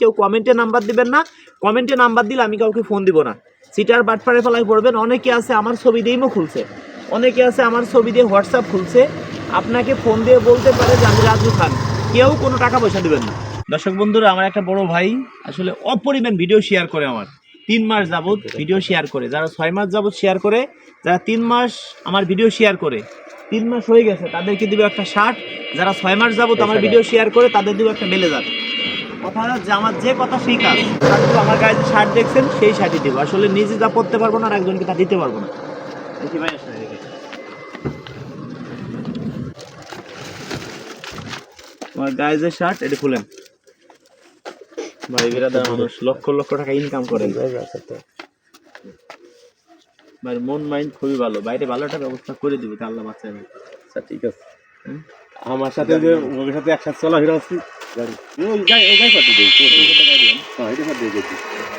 কেউ কমেন্টে নাম্বার দিবেন না। কমেন্টে নাম্বার দিলে আমি কাউকে ফোন দিব না। সিটার বাটপাড়ে ফেলায় পড়বেন। অনেকে আছে আমার ছবি দিয়েই খুলছে। অনেকে আছে আমার ছবি দিয়ে হোয়াটসঅ্যাপ খুলছে। আপনাকে ফোন দিয়ে বলতে পারে যে আমি রাজু খান। কেউ কোনো টাকা পয়সা দিবেন না। দর্শক বন্ধুরা আমার একটা বড় ভাই আসলে অপরিমাণ ভিডিও শেয়ার করে আমার। তিন মাস যাবৎ ভিডিও শেয়ার করে। যারা ছয় মাস যাবৎ শেয়ার করে যারা তিন মাস আমার ভিডিও শেয়ার করে তিন মাস হয়ে গেছে তাদেরকে দিব একটা শার্ট যারা ছয় মাস যাবত আমার ভিডিও শেয়ার করে তাদের দিব একটা ব্লেজার কথা যে আমার যে কথা সেই কাজ। আমার গায়ে যে শার্ট দেখছেন সেই শার্টই দেবো। আসলে নিজে যা পড়তে পারব না আর একজনকে তা দিতে পারব না। দেখি ভাই আসলে এদিকে। আমার গায়ে যে শার্ট এটা খুলেন। ভাই বিরাদার মানুষ। লক্ষ লক্ষ টাকা ইনকাম করে ভাই মন মাইন্ড খুবই ভালো। বাইরে ভালো একটা ব্যবস্থা করে দিবে আল্লাহ বাচ্চা আচ্ছা ঠিক আছে। আমার সাথে যে ওর সাথে একসাথে চলাফেরা হ্যাঁ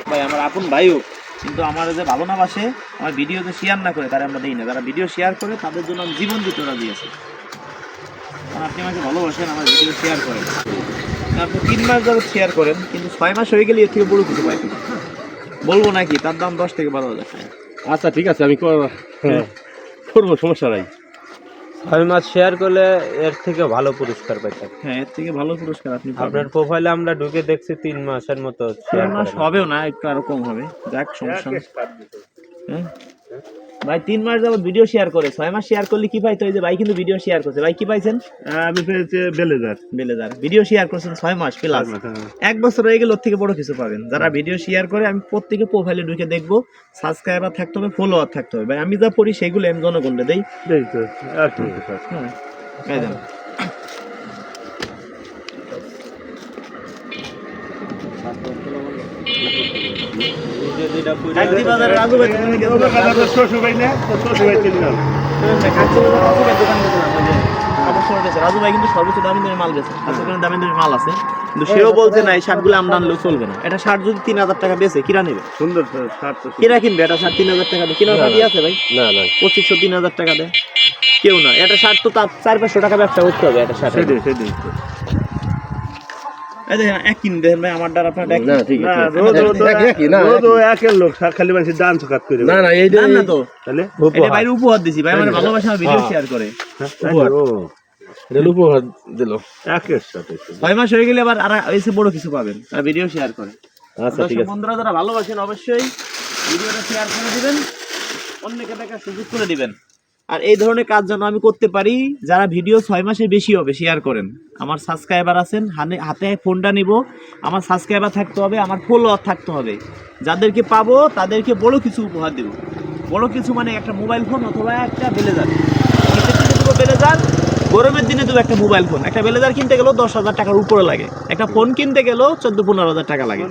ভাই আমার আপন ভাইও কিন্তু আমার যে ভালো না বাসে আমার ভিডিও যে শেয়ার না করে তারা আমরা দিই না। যারা ভিডিও শেয়ার করে তাদের জন্য আমি জীবন দিতে রাজি আছি। কারণ আপনি আমাকে ভালোবাসেন আমার ভিডিও শেয়ার করেন। আপনি তিন মাস যাবত শেয়ার করেন কিন্তু ছয় মাস হয়ে গেলে এর থেকে বড় কিছু পাই বলব নাকি? তার দাম দশ থেকে বারো হাজার আচ্ছা ঠিক আছে আমি হ্যাঁ, করব সমস্যা নাই। ছয় মাস শেয়ার করলে এর থেকে ভালো পুরস্কার পাইতাম। হ্যাঁ এর থেকে ভালো পুরস্কার আপনি পাবেন। আপনার প্রোফাইলে আমরা ঢুকে দেখছি তিন মাসের মতো তিন শেয়ার মাস হবেও না একটু আরও কম হবে। দেখ সমস্যা নেই। হ্যাঁ? ভাই তিন মাস যাবত ভিডিও শেয়ার করে ছয় মাস শেয়ার করলে কি পাইতো? এই যে ভাই কিন্তু ভিডিও শেয়ার করছে। ভাই কি পাইছেন? আমি পেয়েছি বেলেজার। বেলেদার ভিডিও শেয়ার করছেন ছয় মাস প্লাস এক বছর হয়ে গেলে ওর থেকে বড় কিছু পাবেন। যারা ভিডিও শেয়ার করে আমি প্রত্যেকে প্রোফাইলে ঢুকে দেখব। সাবস্ক্রাইবার থাকতে হবে ফলোয়ার থাকতে হবে। ভাই আমি যা পড়ি সেগুলো আমি জনগণকে দেই। হ্যাঁ এই দেন। কাকদি বাজারে রাজু ভাই দোকানে গেছিলাম। শ্বশুর ভাই না? শ্বশুর ভাই কিনে নাও। কাকদি বাজারে রাজু ভাই দোকানে গেছিলাম, ওই যে। কাপড় চোপড় বেচে। রাজু ভাই কিন্তু সর্বোচ্চ দামি দামি মাল বেছে আর ওখানে দামি দামি মাল আছে। কিন্তু সেও বলছে না এই শার্টগুলো আমরা আনলেও চলবে না। এটা শার্ট যদি তিন হাজার টাকা বেচে কিরা নেবে? সুন্দর শার্ট কিরা কিনবে? এটা শার্ট তিন হাজার টাকা দিয়ে। কিনা পাটি আছে ভাই। না না। পঁচিশশো তিন হাজার টাকা দেয়। কেউ না। এটা শার্ট তো তার চার পাঁচশো টাকা ব্যবসা করতে হবে এটা শার্ট উপহার। দিছি ভাই আমার ভালোবাসা ভিডিও শেয়ার করে। উপহার। ও। উপহার দিল। একের সাথে ছয় মাস হয়ে গেলে আবার আর এসে বড় কিছু পাবেন আর ভিডিও শেয়ার করে। আচ্ছা ঠিক আছে। বন্ধুরা যারা ভালোবাসেন অবশ্যই ভিডিওটা শেয়ার করে দিবেন। অন্যকে দেখার সুযোগ করে দিবেন। আর এই ধরনের কাজ যেন আমি করতে পারি, যারা ভিডিও ছয় মাসে বেশি হবে শেয়ার করেন। আমার সাবস্ক্রাইবার আছেন, হানে- হাতে ফোনটা নিব। আমার সাবস্ক্রাইবার থাকতে হবে, আমার ফলোয়ার থাকতে হবে। যাদেরকে পাবো, তাদেরকে বড় কিছু উপহার দেব। বড় কিছু মানে একটা মোবাইল ফোন অথবা একটা বেলে বেলেজার গরমের দিনে দেবো একটা মোবাইল ফোন একটা বেলেজার কিনতে গেলেও দশ হাজার টাকার উপরে লাগে একটা ফোন কিনতে গেলেও চোদ্দ পনেরো হাজার টাকা লাগে।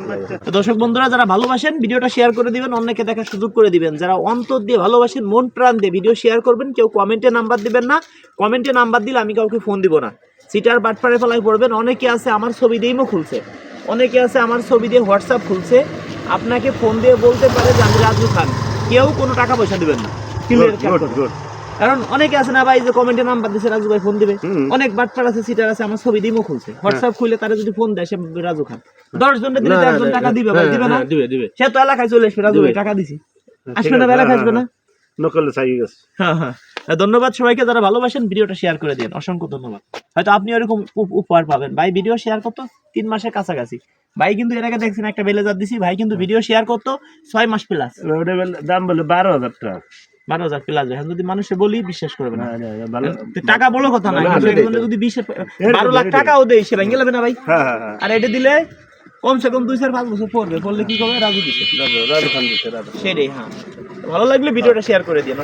তো দর্শক বন্ধুরা যারা ভালোবাসেন ভিডিওটা শেয়ার করে দিবেন অন্যকে দেখার সুযোগ করে দিবেন। যারা অন্তর দিয়ে ভালোবাসেন মন প্রাণ দিয়ে ভিডিও শেয়ার করবেন কেউ কমেন্টে নাম্বার দিবেন না। কমেন্টে নাম্বার দিলে আমি কাউকে ফোন দিব না। সিটার বাটপাড়ে ফেলায় পড়বেন অনেকে আছে আমার ছবি দিয়েই খুলছে। অনেকে আছে আমার ছবি দিয়ে হোয়াটসঅ্যাপ খুলছে। আপনাকে ফোন দিয়ে বলতে পারে যে আমি রাজু খান। কেউ কোনো টাকা পয়সা দিবেন না। Clear কারণ অনেকে আছে না ভাই যে কমেন্টে নাম্বার দিছে রাজু ভাই ফোন দিবে। অনেক বাটপার আছে সিটার আছে আমার ছবি দিমও খুলছে। হোয়াটসঅ্যাপ খুলে তারা যদি ফোন দেয় সে রাজু খান। দশ জনের দিলে দশ জন টাকা দিবে ভাই হ্যাঁ, দিবে না? হ্যাঁ, দিবে দিবে। সে তো এলাকায় চলে আসবে রাজু ভাই টাকা দিছি। আসবে না এলাকায় আসবে না? নকলে চাই গেছে হ্যাঁ হ্যাঁ। ধন্যবাদ সবাইকে যারা ভালোবাসেন ভিডিওটা শেয়ার করে দিন অসংখ্য ধন্যবাদ। হয়তো আপনি এরকম উপ- উপহার পাবেন। ভাই ভিডিও শেয়ার করতো তিন মাসের কাছাকাছি। ভাই কিন্তু এর আগে দেখছেন একটা বেলেজার দিছি। ভাই কিন্তু ভিডিও শেয়ার করতো ছয় মাস প্লাস দাম বলে বারো হাজার টাকা। বারো হাজার প্লাস এখন যদি মানুষে বলি বিশ্বাস করবে না। টাকা বড় কথা না। যদি বিশ বারো লাখ। টাকাও দেয় সে ভেঙে না ভাই। হ্যাঁ হ্যাঁ হ্যাঁ। আর এটা দিলে কমসে কম দুই চার পাঁচ বছর পড়বে পড়লে কি করবে? রাজু দিছে। রাজু রাজু খান দিচ্ছে রাজু। সেটাই হ্যাঁ। ভালো লাগলে ভিডিওটা শেয়ার করে দিন